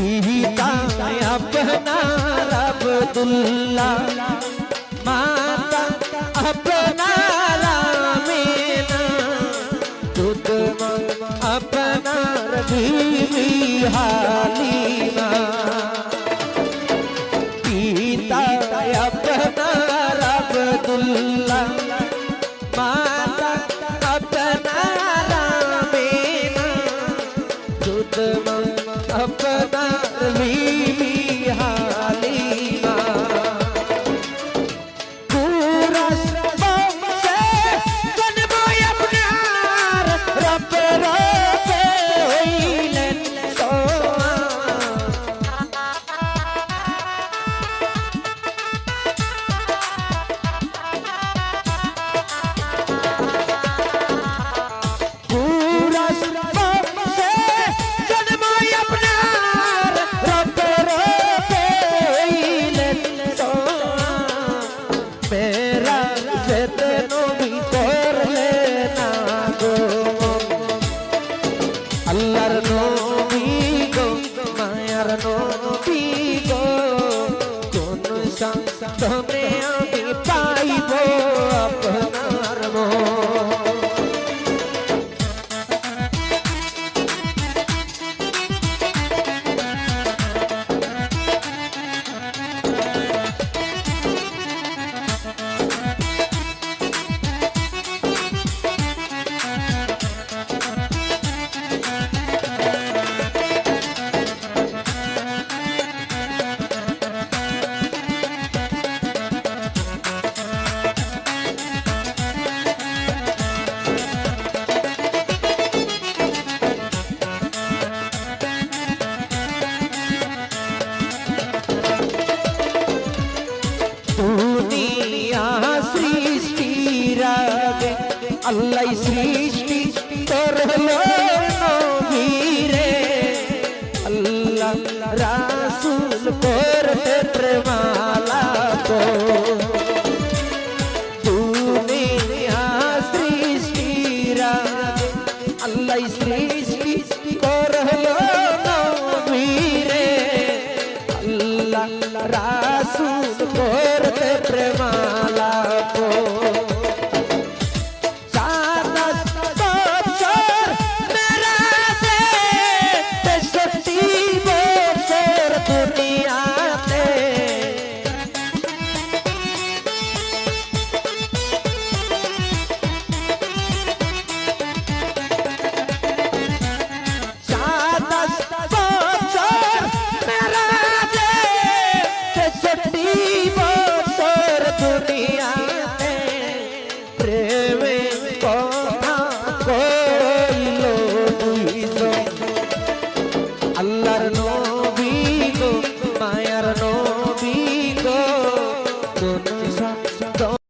बीवी का अपना माता अपना रामीना। दूध अपना बीवी हालीना। अपना अब्दुल्ला खपदा वी हमरे আল্লাহ সৃষ্টি তোর হলো নবীরে। আল্লাহ রাসূল তোর প্রেমালা তো। আল্লাহ সৃষ্টি কর হলো নবীরে। আল্লাহ রাসূল করতে প্রেমালা তো। people.